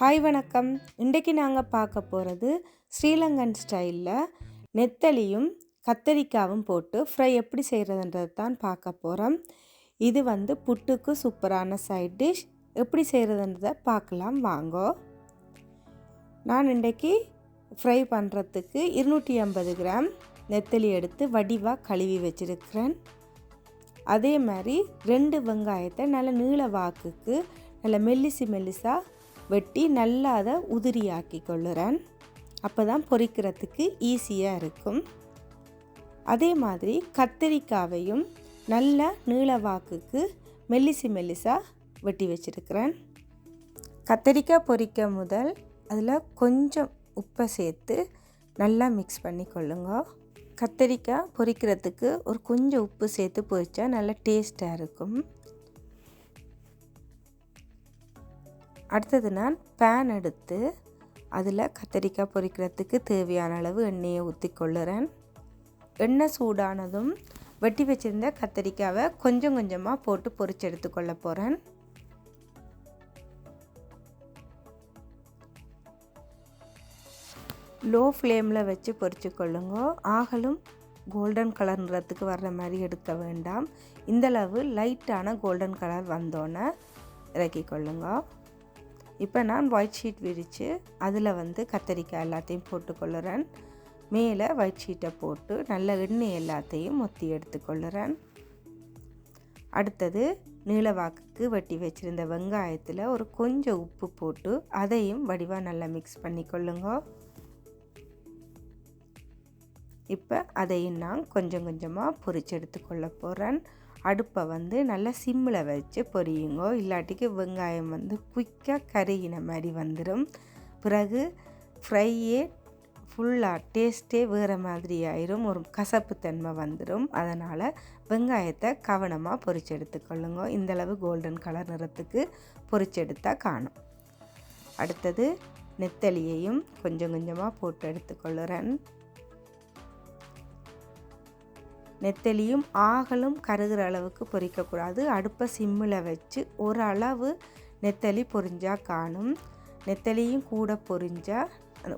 Hi வணக்கம். இன்றைக்கு நாங்கள் பார்க்க போகிறது ஸ்ரீலங்கன் ஸ்டைலில் நெத்தலியும் கத்தரிக்காவும் போட்டு ஃப்ரை எப்படி செய்கிறதுன்றது தான் பார்க்க போகிறோம் இது வந்து புட்டுக்கு சூப்பரான சைட் டிஷ் எப்படி செய்கிறதுன்றதை பார்க்கலாம் வாங்கோ. நான் இன்றைக்கி ஃப்ரை பண்ணுறதுக்கு இருநூற்றி ஐம்பது கிராம் நெத்தலி எடுத்து வடிவாக கழுவி வச்சுருக்கிறேன். அதே மாதிரி ரெண்டு வெங்காயத்தை நல்ல நீள வாக்குக்கு நல்ல மெல்லிசி மெல்லிசாக வெட்டி நல்லா அதை உதிரியாக்கி கொள்ளுறேன். அப்போ தான் பொரிக்கிறதுக்கு ஈஸியாக இருக்கும். அதே மாதிரி கத்திரிக்காவையும் நல்ல நீளவாக்குக்கு மெல்லிசி மெல்லிசாக வெட்டி வச்சுருக்கிறேன். கத்திரிக்காய் பொரிக்க முதல் அதில் கொஞ்சம் உப்பை சேர்த்து நல்லா மிக்ஸ் பண்ணி கொள்ளுங்க. கத்திரிக்காய் பொரிக்கிறதுக்கு ஒரு கொஞ்சம் உப்பு சேர்த்து பொரித்தா நல்லா டேஸ்ட்டாக இருக்கும். அடுத்தது நான் பேன் எடுத்து அதில் கத்தரிக்காய் பொரிக்கிறதுக்கு தேவையான அளவு எண்ணெயை ஊற்றி கொள்ளுறேன் எண்ணெய் சூடானதும் வெட்டி வச்சுருந்த கத்தரிக்காவை கொஞ்சம் கொஞ்சமாக போட்டு பொறிச்சு எடுத்துக்கொள்ள போகிறேன் லோ ஃப்ளேமில் வச்சு பொறிச்சு கொள்ளுங்க ஆகலும் கோல்டன் கலர்ன்றதுக்கு வர்ற மாதிரி எடுக்க வேண்டாம். இந்தளவு லைட்டான கோல்டன் கலர் வந்தோன்னே இறக்கி கொள்ளுங்க இப்போ நான் ஒயிட் ஷீட் விரித்து அதில் வந்து கத்தரிக்காய் எல்லாத்தையும் போட்டுக்கொள்ளுறேன். மேலே ஒயிட் ஷீட்டை போட்டு நல்ல எண்ணெய் எல்லாத்தையும் மொத்தி எடுத்துக்கொள்ளுறேன். அடுத்தது நீளவாக்குக்கு வெட்டி வச்சுருந்த வெங்காயத்தில் ஒரு கொஞ்சம் உப்பு போட்டு அதையும் வடிவாக நல்லா மிக்ஸ் பண்ணிக்கொள்ளுங்க. இப்போ அதையும் நான் கொஞ்சம் கொஞ்சமாக பொரிச்சு எடுத்துக்கொள்ள போகிறேன் அடுப்பை வந்து நல்லா சிம்மில் வச்சு பொரியுங்கோ. இல்லாட்டிக்கு வெங்காயம் வந்து குயிக்காக கருகின மாதிரி வந்துடும் பிறகு ஃப்ரையே ஃபுல்லாக டேஸ்ட்டே வேறு மாதிரி ஆயிரும். ஒரு கசப்பு தன்மை வந்துடும் அதனால் வெங்காயத்தை கவனமாக பொரிச்சு எடுத்துக்கொள்ளுங்க இந்தளவு கோல்டன் கலர் நிறத்துக்கு பொரிச்செடுத்தால் காணும். அடுத்தது நெத்தலியையும் கொஞ்சம் கொஞ்சமாக போட்டு எடுத்துக்கொள்ளுறேன் நெத்தலியும் ஆகலும் கருகிற அளவுக்கு பொரிக்கக்கூடாது அடுப்பை சிம்மில் வச்சு ஒரு அளவு நெத்தலி பொரிஞ்சால் காணும். நெத்தலியும் கூட பொரிஞ்சால்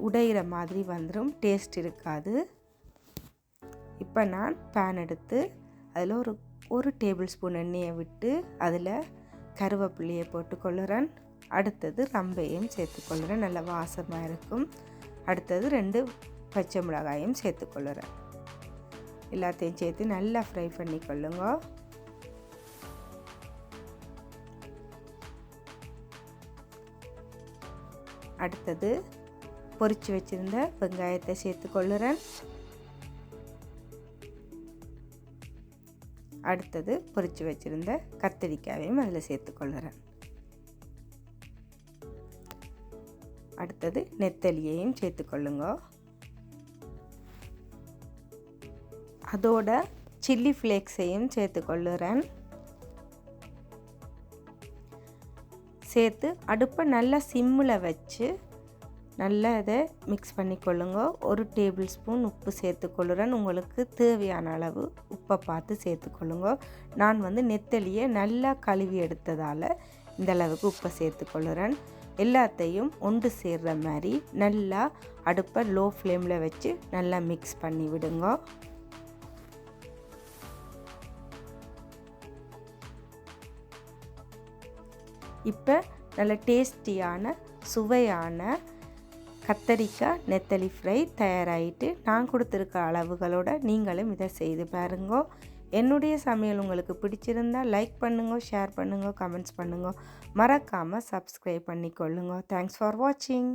உடையிற மாதிரி வந்துடும் டேஸ்ட் இருக்காது. இப்போ நான் பேன் எடுத்து அதில் ஒரு ஒரு டேபிள் ஸ்பூன் எண்ணெயை விட்டு அதில் கருவேப்பிள்ளையை போட்டுக்கொள்ளுறேன். அடுத்தது ரம்பையும் சேர்த்துக்கொள்ளுறேன். நல்ல வாசமாக இருக்கும். அடுத்தது ரெண்டு பச்சை மிளகாயும் சேர்த்துக்கொள்ளுறேன். எல்லாத்தையும் சேர்த்து நல்லா ஃப்ரை பண்ணி கொள்ளுங்க. அடுத்தது பொறிச்சு வச்சுருந்த வெங்காயத்தை சேர்த்து கொள்ளுறேன். அடுத்தது பொறிச்சு வச்சுருந்த கத்திரிக்காயையும் அதில் சேர்த்து கொள்ளுறேன். அடுத்தது நெத்தலியையும் சேர்த்துக்கொள்ளுங்க அதோட சில்லி ஃப்ளேக்ஸையும் சேர்த்து கொள்ளுறேன். சேர்த்து அடுப்பை நல்லா சிம்மில் வச்சு நல்லா இதை மிக்ஸ் பண்ணிக்கொள்ளுங்க ஒரு டேபிள் ஸ்பூன் உப்பு சேர்த்துக்கொள்ளுறேன் உங்களுக்கு தேவையான அளவு உப்பை பார்த்து சேர்த்துக்கொள்ளுங்க நான் வந்து நெத்தலியை நல்லா கழுவி எடுத்ததால் இந்த அளவுக்கு உப்பை சேர்த்துக்கொள்ளுறேன் எல்லாத்தையும் ஒன்று சேர்கிற மாதிரி நல்லா அடுப்பை லோ ஃப்ளேமில் வச்சு நல்லா மிக்ஸ் பண்ணி விடுங்க. இப்போ நல்ல டேஸ்டியான சுவையான கத்தரிக்காய் நெத்தலி ஃப்ரை தயாராகிட்டு நான் கொடுத்துருக்க அளவுகளோட நீங்களும் இதை செய்து பாருங்க. என்னுடைய சமையல் உங்களுக்கு பிடிச்சிருந்தால் லைக் பண்ணுங்க ஷேர் பண்ணுங்க கமெண்ட்ஸ் பண்ணுங்க. மறக்காமல் சப்ஸ்கிரைப் பண்ணிக்கொள்ளுங்க. தேங்க்ஸ் ஃபார் வாட்சிங்